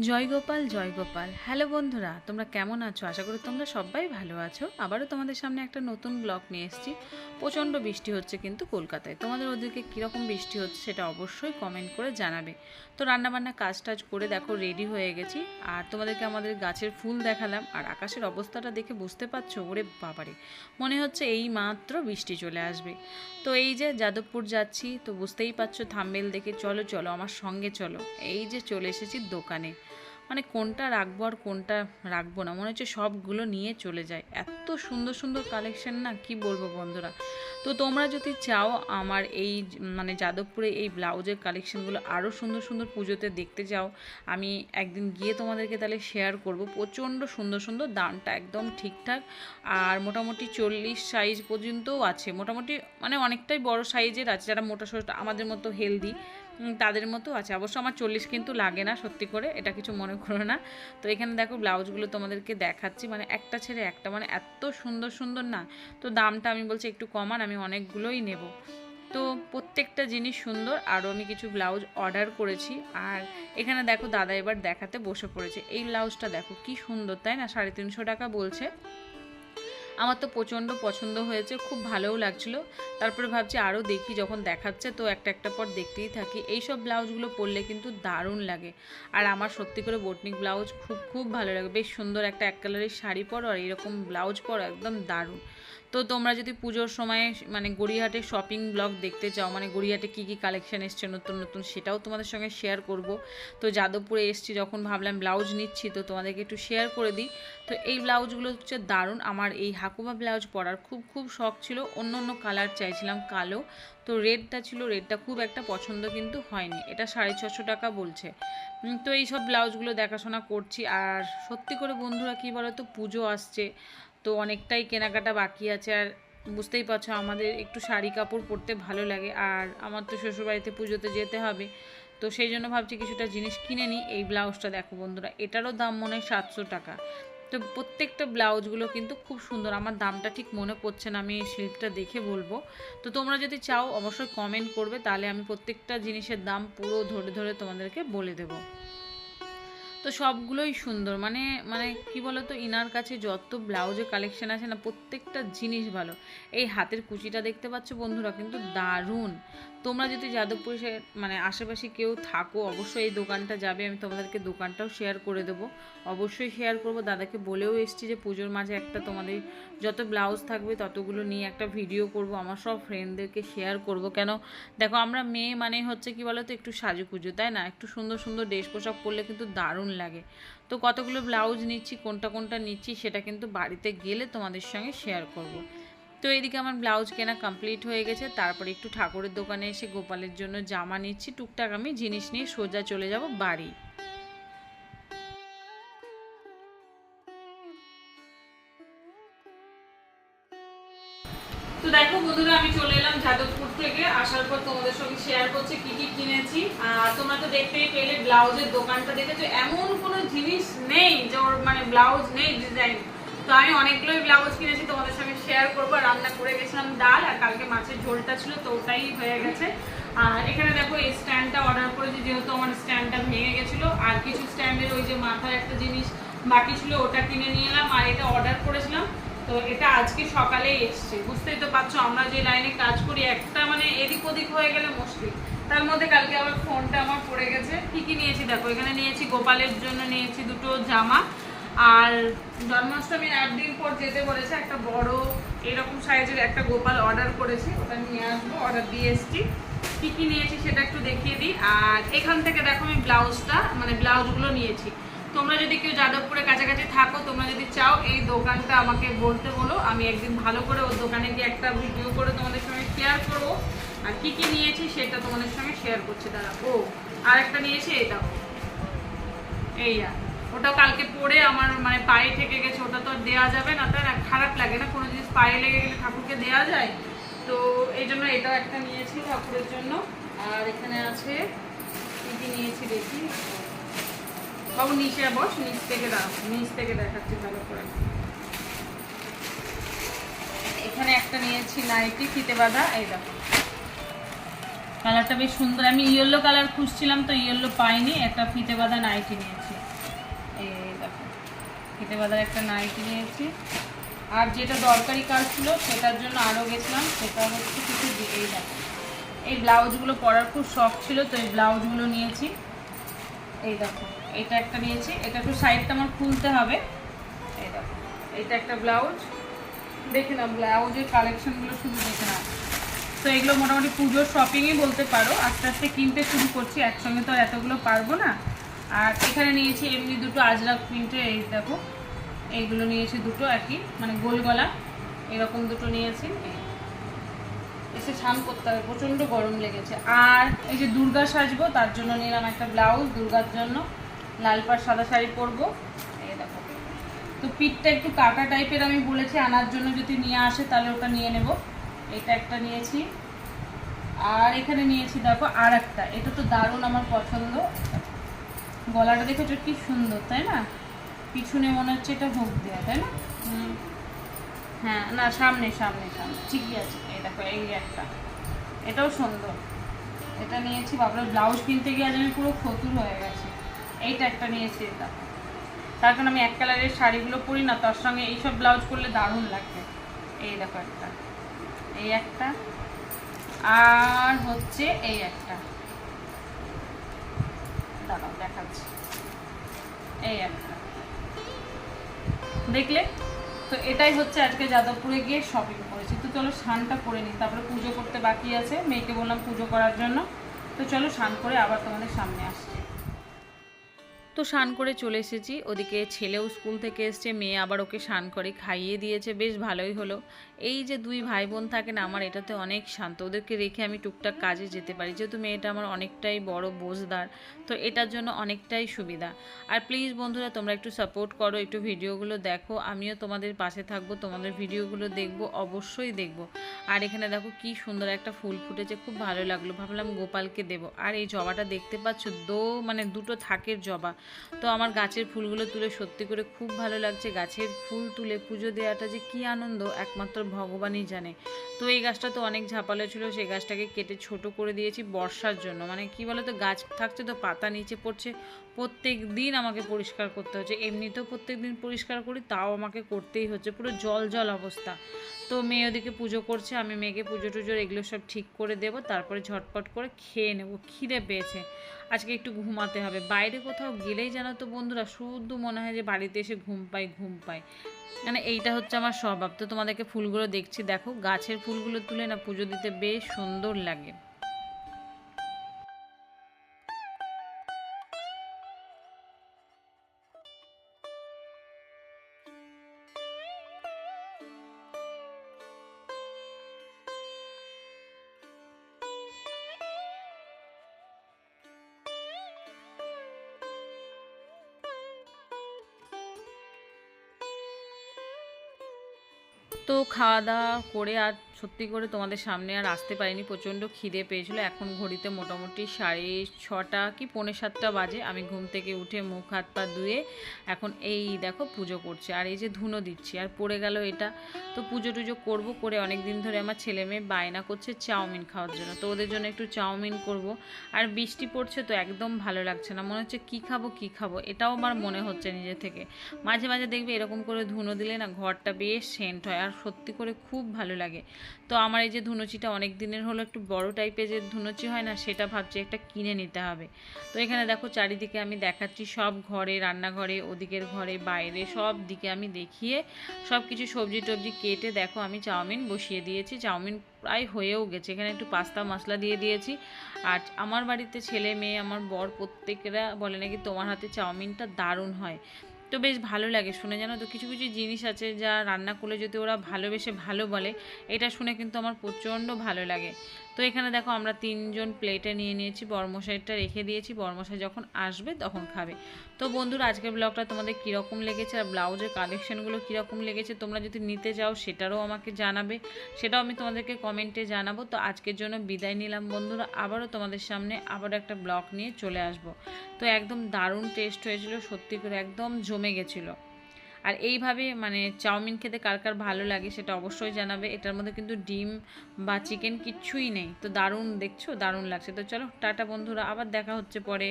জয় Gopal Joy Gopal hello বন্ধুরা, তোমরা কেমন আছো? আশা করি তোমরা সবাই ভালো আছো। আবারও তোমাদের সামনে একটা নতুন ব্লগ নিয়ে এসেছি। প্রচণ্ড বৃষ্টি হচ্ছে কিন্তু কলকাতায়। তোমাদের ওদিকে কীরকম বৃষ্টি হচ্ছে সেটা অবশ্যই কমেন্ট করে জানাবে। তো রান্নাবান্না কাজ টাজ করে দেখো রেডি হয়ে গেছি। আর তোমাদেরকে আমাদের গাছের ফুল দেখালাম। আর আকাশের অবস্থাটা দেখে বুঝতে পারছ? ওরে বাবারে। মনে হচ্ছে এই মাত্র বৃষ্টি চলে আসবে। তো এই যে যাদবপুর যাচ্ছি, তো বুঝতেই পারছ থাম্বেল দেখে চলো চলো, আমার সঙ্গে চলো। এই যে চলে এসেছি দোকানে। মানে কোনটা রাখব আর কোনটা রাখব না? মনে হচ্ছে সবগুলো নিয়ে চলে যায়। এত সুন্দর সুন্দর কালেকশন না, কি বলব বন্ধুরা? তো তোমরা যদি চাও আমার এই মানে যাদবপুরে এই ব্লাউজের কালেকশানগুলো আরও সুন্দর সুন্দর পুজোতে দেখতে চাও আমি একদিন গিয়ে তোমাদেরকে তাহলে শেয়ার করব। প্রচণ্ড সুন্দর সুন্দর দামটা একদম ঠিকঠাক, আর মোটামুটি চল্লিশ সাইজ পর্যন্তও আছে। মোটামুটি মানে অনেকটাই বড় সাইজের আছে, যারা মোটা সোটা আমাদের মতো হেলদি তাদের মতো আছে। অবশ্য আমার চল্লিশ কিন্তু লাগে না, সত্যি করে এটা কিছু মনে করো না। তো এখানে দেখো ব্লাউজগুলো তোমাদেরকে দেখাচ্ছি মানে একটা ছেড়ে একটা মানে এত সুন্দর সুন্দর না। তো দামটা আমি বলছি একটু কমান আমি অনেকগুলোই নেব। তো প্রত্যেকটা জিনিস সুন্দর, আরও আমি কিছু ব্লাউজ অর্ডার করেছি। আর এখানে দেখো দাদা এবার দেখাতে বসে পড়েছে। এই ব্লাউজটা দেখো, কি সুন্দর, তাই না? সাড়ে তিনশো টাকা বলছে। আমার তো প্রচণ্ড পছন্দ হয়েছে, খুব ভালোও লাগছিল। তারপরে ভাবছি আরও দেখি, যখন দেখাচ্ছে তো একটা একটা পর দেখতেই থাকি। এই সব ব্লাউজগুলো পরলে কিন্তু দারুণ লাগে। আর আমার সত্যি করে বোটনিক ব্লাউজ খুব খুব ভালো লাগে। বেশ সুন্দর একটা এক কালারের শাড়ি পরো আর এরকম ব্লাউজ পরো, একদম দারুণ। তো তোমরা যদি পুজোর সময় মানে গড়িয়াহাটে শপিং ব্লগ দেখতে চাও মানে গড়িয়াহাটে কী কী কালেকশন এসছে নতুন নতুন সেটাও তোমাদের সঙ্গে শেয়ার করব। তো যাদবপুরে এসছি, যখন ভাবলাম ব্লাউজ নিচ্ছি, তো তোমাদেরকে একটু শেয়ার করে দিই। তো এই ব্লাউজগুলো হচ্ছে দারুণ। আমার এই হাকুমা ব্লাউজ পরার খুব খুব শখ ছিল। অন্য অন্য কালার চাইছিলাম কালো। তো রেডটা ছিল, রেডটা খুব একটা পছন্দ কিন্তু হয়নি। এটা সাড়ে ছশো টাকা বলছে। তো এই সব ব্লাউজগুলো দেখাশোনা করছি। আর সত্যি করে বন্ধুরা কী বলো তো পুজো আসছে। তো অনেকটাই কেনাকাটা বাকি আছে আর বুঝতেই পারছ আমাদের একটু শাড়ি কাপড় পরতে ভালো লাগে আর আমার তো শ্বশুরবাড়িতে পুজোতে যেতে হবে। তো সেই জন্য ভাবছি কিছুটা জিনিস কিনে নিই। এই ব্লাউজটা দেখো বন্ধুরা, এটারও দাম মনে হয় সাতশো টাকা। তো প্রত্যেকটা ব্লাউজগুলো কিন্তু খুব সুন্দর, আমার দামটা ঠিক মনে পড়ছে না, আমি স্লিপটা দেখে বলব। তো তোমরা যদি চাও অবশ্যই কমেন্ট করবে, তাহলে আমি প্রত্যেকটা জিনিসের দাম পুরো ধরে ধরে তোমাদেরকে বলে দেবো। তো সবগুলোই সুন্দর। মানে মানে কি বলতো, ইনার কাছে যত ব্লাউজের কালেকশন আছে না, প্রত্যেকটা জিনিস ভালো। এই হাতের কুচিটা দেখতে পাচ্ছ বন্ধুরা, কিন্তু দারুণ। তোমরা যদি যাদবপুরে মানে আশেপাশে কেউ থাকো, অবশ্যই এই দোকানটা যাবে। আমি তোমাদেরকে দোকানটাও শেয়ার করে দেবো। অবশ্যই শেয়ার করব। দাদাকে বলেও এসছি যে পুজোর মাঝে একটা তোমাদের যত ব্লাউজ থাকবে, ততগুলো নিয়ে একটা ভিডিও করব। আমার সব ফ্রেন্ডদেরকে শেয়ার করব। কেন, দেখো, আমরা মেয়ে মানে হচ্ছে কি বলতো, একটু সাজুকুজো তাই না? একটু সুন্দর সুন্দর ড্রেস পোশাক পরলে কিন্তু দারুণ লাগে। তো কতগুলো ব্লাউজ নিচ্ছি, কোনটা কোনটা নিচ্ছি, সেটা কিন্তু বাড়িতে গেলে তোমাদের সঙ্গে শেয়ার করব। তো এদিকে আমার ব্লাউজ কেনা কমপ্লিট হয়ে গেছে, তারপরে একটু ঠাকুরের দোকানে এসে গোপালের জন্য জামা নিচ্ছি, টুকটাক আমি জিনিস নিয়ে সোজা চলে যাব বাড়ি। তো দেখো বন্ধুরা, আমি চলে যাদবপুর থেকে আসার পর তোমাদের সঙ্গে শেয়ার করছি কি কি কিনেছি। আর তোমরা তো দেখতেই পেলে ব্লাউজের দোকানটা দেখেছ, এমন কোনো জিনিস নেই যে ওর মানে ব্লাউজ নেই ডিজাইন তো আমি অনেকগুলোই ব্লাউজ কিনেছি, তোমাদের সঙ্গে শেয়ার করব। রান্না করে গেছিলাম ডাল, আর কালকে মাছের ঝোলটা ছিল, তো ওটাই হয়ে গেছে। আর এখানে দেখো, এই স্ট্যান্ডটা অর্ডার করেছি, যেহেতু আমার স্ট্যান্ডটা ভেঙে গেছিল। আর কিছু স্ট্যান্ডের ওই যে মাথায় একটা জিনিস বাকি ছিল, ওটা কিনে নিয়ে এলাম। আর এটা অর্ডার করেছিলাম তো এটা আজকে সকালেই এসছে। বুঝতেই তো পারছ, আমরা যে লাইনে কাজ করি, একটা মানে এদিক ওদিক হয়ে গেলে মুশকিল। তার মধ্যে কালকে আবার ফোনটা আমার পড়ে গেছে। কি কি নিয়েছি, দেখো, এখানে নিয়েছি, গোপালের জন্য নিয়েছি দুটো জামা। আর জন্মাষ্টমীর আট দিন পর যেতে বলেছে, একটা বড় এরকম সাইজের একটা গোপাল অর্ডার করেছি, ওটা নিয়ে আসব অর্ডার দিয়ে এসছি। কী কী নিয়েছি সেটা একটু দেখিয়ে দিই। আর এখান থেকে দেখো আমি ব্লাউজটা মানে ব্লাউজগুলো নিয়েছি। তোমরা যদি কেউ যাদবপুরে কাছাকাছি থাকো, তোমরা যদি চাও, এই দোকানটা আমাকে বলতে বলো। আমি একদিন ভালো করে ওর দোকানে গিয়ে একটা ভিডিও করে তোমাদের সঙ্গে শেয়ার করব। আর কি কি নিয়েছি সেটা তোমাদের সঙ্গে শেয়ার করছে। দাদা ও আর একটা নিয়েছি এটা এই আর, ওটা কালকে পরে আমার মানে পায়ে থেকে গেছে, ওটা তো দেওয়া যাবে না। তাই না খারাপ লাগে না, কোনো জিনিস পায়ে লেগে গেলে ঠাকুরকে দেওয়া যায়। তো এই জন্য এটাও একটা নিয়েছি ঠাকুরের জন্য। আর এখানে আছে, কী কী নিয়েছি দেখি? বাবু নিচে বস, নিচ থেকে দাও, নিচ থেকে দেখাচ্ছি ভালো করে। এখানে একটা নিয়েছি নাইটি, ফিতে বাঁধা, এই দেখো। কালারটা বেশ সুন্দর। আমি ইয়েলো কালার খুঁজছিলাম, তো ইয়েলো পাইনি, একটা ফিতে বাঁধা নাইটি নিয়েছি। এই দেখো, ফিতে বাঁধার একটা নাইটি নিয়েছি। আর যেটা দরকারি কাজ ছিল, সেটার জন্য আরও গেছিলাম, সেটা হচ্ছে কিছু এই দেখো। এই ব্লাউজগুলো পরার খুব শখ ছিল, তো এই ব্লাউজগুলো নিয়েছি। এই দেখো। এটা একটা নিয়েছি। এটা একটু সাইডটা আমার খুলতে হবে। এটা একটা ব্লাউজ। দেখে নাও, ব্লাউজের কালেকশনগুলো শুধু দেখে নাও। তো এগুলো মোটামুটি পুজোর শপিংই বলতে পারো। আস্তে আস্তে কিনতে শুরু করছি, একসঙ্গে তো আর এতগুলো পারব না। আর এখানে নিয়েছি এমনি দুটো আজরাক প্রিন্টের এই দেখো, এইগুলো নিয়েছি দুটো একই মানে গোল গলা। এরকম দুটো নিয়েছি এসে স্নান করতে হবে, প্রচণ্ড গরম লেগেছে। আর এই যে দুর্গা সাজবো, তার জন্য নিলাম একটা ব্লাউজ দুর্গার জন্য। লাল পাড় সাদা শাড়ি পরবো। এই দেখো। তো পিঠটা একটু কাটা টাইপের আমি বলেছি, আনার জন্য যদি নিয়ে আসে তাহলে ওটা নিয়ে নেব। এটা একটা নিয়েছি। আর এখানে নিয়েছি দেখো আর একটা এটা তো দারুণ আমার পছন্দ। গলাটা দেখেছ কি সুন্দর, তাই না? পিছনে মনে হচ্ছে এটা হোক দেওয়া তাই না। হ্যাঁ না, সামনে সামনে সামনে। ঠিকই আছে। এই দেখো, এই একটা। এটাও সুন্দর। এটা নিয়েছি, বাপরে, ব্লাউজ কিনতে গিয়ে আজ আমি পুরো ফতুর হয়ে গেছি। এইটা একটা নিয়েছি এটা। তার কারণ আমি এক কালারের শাড়িগুলো পরি না, তার সঙ্গে এইসব ব্লাউজ করলে দারুণ লাগবে এই দেখো একটা, এই একটা, আর হচ্ছে এই একটা। দাঁড়াও, দেখাচ্ছি। এই একটা। দেখলে? তো এটাই হচ্ছে আজকে যাদবপুরে গিয়ে শপিং করেছি। তো চলো স্নানটা করে নিই, তারপরে পুজো করতে বাকি আছে। মেয়েকে বললাম পুজো করার জন্য। তো চলো স্নান করে আবার তোমাদের সামনে আসছি। তো স্নান করে চলে এসেছি। ওদিকে ছেলেও স্কুল থেকে এসছে, মেয়ে আবার ওকে স্নান করে খাইয়ে দিয়েছে। বেশ ভালোই হলো। এই যে দুই ভাই বোন থাকে না আমার এটাতে অনেক শান্ত। ওদেরকে রেখে আমি টুকটাক কাজে যেতে পারি। যেহেতু মেয়েটা আমার অনেকটাই বড় বোঝদার, তো এটার জন্য অনেকটাই সুবিধা। আর প্লিজ বন্ধুরা, তোমরা একটু সাপোর্ট করো, একটু ভিডিওগুলো দেখো। আমিও তোমাদের পাশে থাকব, তোমাদের ভিডিওগুলো দেখব, অবশ্যই দেখব। আর এখানে দেখো কি সুন্দর একটা ফুল ফুটেছে, খুব ভালো লাগল। ভাবলাম গোপালকে দেবো। আর এই জবাটা দেখতে পাচ্ছ? দো মানে দুটো থাকের জবা। তো আমার গাছের ফুলগুলো তুলে সত্যি করে খুব ভালো লাগছে। গাছের ফুল তুলে পুজো দেওয়াটা যে কি আনন্দ, একমাত্র ভগবানই জানে। তো এই গাছটা তো অনেক ঝাপালো ছিল, সেই গাছটাকে কেটে ছোট করে দিয়েছি বর্ষার জন্য। মানে কি বলো তো গাছ থাকছে তো পাতা নিচে পড়ছে প্রত্যেক দিন আমাকে পরিষ্কার করতে হচ্ছে। এমনিতেও প্রত্যেক দিন পরিষ্কার করি, তাও আমাকে করতেই হচ্ছে। পুরো জল জল অবস্থা। তো মেয়ে ওদিকে পুজো করছে, আমি মেয়েকে পুজো টুজোর এগুলো সব ঠিক করে দেবো, তারপরে ঝটপট করে খেয়ে নেব। খিদে পেয়েছে। আজকে একটু ঘুমাতে হবে। বাইরে কোথাও গেলেই জানো তো বন্ধুরা শুধু মনে হয় যে বাড়িতে এসে ঘুম পাই ঘুম পাই মানে এইটা হচ্ছে আমার স্বভাব। তো তোমাদেরকে ফুলগুলো দেখছি, দেখো গাছের ফুলগুলো তুলে না পুজো দিতে বেশ সুন্দর লাগে। তো খাওয়া দাওয়া করে আর সত্যি করে তোমাদের সামনে আর আসতে পারিনি। প্রচণ্ড খিদে পেয়েছিল। এখন ঘড়িতে মোটামুটি সাড়ে ছটা কি পৌনে সাতটা বাজে। আমি ঘুম থেকে উঠে মুখ, হাত, পা ধুয়ে এখন এই দেখো পুজো করছে। আর এই যে ধুনো দিচ্ছি। আর পড়ে গেল এটা। তো পুজো টুজো করব করে অনেক দিন ধরে আমার ছেলে মেয়ে বায়না করছে চাউমিন খাওয়ার জন্য। তো ওদের জন্য একটু চাউমিন করব। আর বৃষ্টি পড়ছে তো একদম ভালো লাগছে না। মনে হচ্ছে কী খাব কী খাব? এটাও আমার মনে হচ্ছে নিজে থেকে। মাঝে মাঝে দেখবে এরকম করে ধুনো দিলে না ঘরটা বেশ সেন্ট হয়। আর সত্যি করে খুব ভালো লাগে। তো আমার এই যে ধুনুচিটা অনেক দিনের হলো, একটু বড় টাইপের যে ধুনুচি হয় না, সেটা ভাবছি একটা কিনে নিতে হবে। তো এখানে দেখো চারিদিকে আমি দেখাচ্ছি সব ঘরে, রান্নাঘরে, ওদিকের ঘরে, বাইরে সব দিকে আমি দেখিয়ে সব কিছু সবজি টবজি কেটে দেখো আমি চাউমিন বসিয়ে দিয়েছি। চাউমিন প্রায় হয়েও গেছে, এখানে একটু পাস্তা মশলা দিয়ে দিয়েছি। আর আমার বাড়িতে ছেলে মেয়ে, আমার বর প্রত্যেকেরা বলে নাকি তোমার হাতে চাউমিনটা দারুণ হয়। তো বেশ ভালো লাগে শুনে, জানো তো? কিছু কিছু জিনিস আছে যা রান্না করলে যদি ওরা ভালোবেসে ভালো বলে, এটা শুনে কিন্তু আমার প্রচণ্ড ভালো লাগে। তো এখানে দেখো আমরা তিনজন প্লেটে নিয়ে নিয়েছি, বরমশাইটা রেখে দিয়েছি, বরমশাই যখন আসবে তখন খাবে। তো বন্ধুরা, আজকের ব্লগটা তোমাদের কীরকম লেগেছে আর ব্লাউজের কালেকশানগুলো কীরকম লেগেছে তোমরা যদি নিতে যাও সেটারও আমাকে জানাবে, সেটাও আমি তোমাদেরকে কমেন্টে জানাব। তো আজকের জন্য বিদায় নিলাম বন্ধুরা, আবারও তোমাদের সামনে আবারও একটা ব্লগ নিয়ে চলে আসব। তো একদম দারুণ টেস্ট হয়েছিল, সত্যি করে একদম জমে গেছিল। আর এইভাবে মানে চাউমিন খেতে কার কার ভালো লাগে সেটা অবশ্যই জানাবে। এটার মধ্যে কিন্তু ডিম বা চিকেন কিচ্ছুই নেই। তো দারুণ দেখছ, দারুণ লাগছে। তো চলো, টাটা বন্ধুরা, আবার দেখা হচ্ছে পরে।